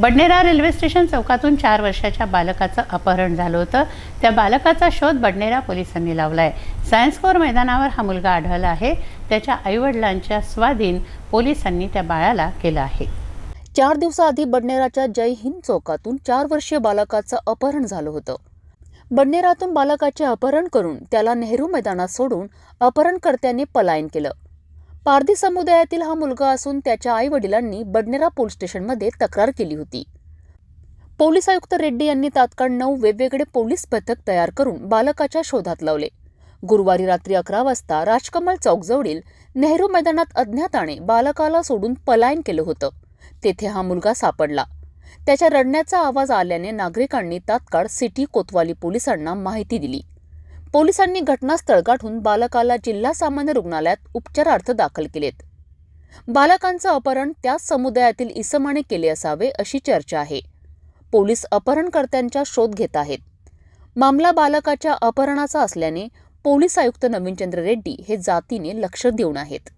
Badnera railway station चौकातून चार वर्षाच्या बालकाचं अपहरण झालं होतं. त्या बालकाचा शोध बडनेरा पोलिसांनी लावलाय. सायन्स कोर मैदानावर हा मुलगा आढळला आहे. त्याच्या आईवडिलांच्या स्वाधीन पोलिसांनी त्या बाळाला केलं आहे. चार दिवसाआधी बडनेराच्या जय हिंद चौकातून चार वर्षीय बालकाचं अपहरण झालं होतं. बडनेरातून बालकाचे अपहरण करून त्याला नेहरू मैदानात सोडून अपहरणकर्त्यांनी पलायन केलं. पारधी समुदायातील हा मुलगा असून त्याच्या आई वडिलांनी बडनेरा पोलीस स्टेशनमध्ये तक्रार केली होती. पोलीस आयुक्त रेड्डी यांनी तात्काळ नऊ वेगवेगळे पोलीस पथक तयार करून बालकाच्या शोधात लावले. गुरुवारी रात्री अकरा वाजता राजकमल चौकजवळील नेहरू मैदानात अज्ञाताने बालकाला सोडून पलायन केलं होतं. तेथे हा मुलगा सापडला. त्याच्या रडण्याचा आवाज आल्याने नागरिकांनी तात्काळ सिटी कोतवाली पोलिसांना माहिती दिली. पोलिसांनी घटनास्थळ गाठून बालकाला जिल्हा सामान्य रुग्णालयात उपचारार्थ दाखल केलेत. बालकांचं अपहरण त्याच समुदायातील इसमाने केले असावे अशी चर्चा आहे. पोलीस अपहरणकर्त्यांचा शोध घेत आहेत. मामला बालकाच्या अपहरणाचा असल्याने पोलीस आयुक्त नवीनचंद्र रेड्डी हे जातीने लक्ष देऊन आहेत.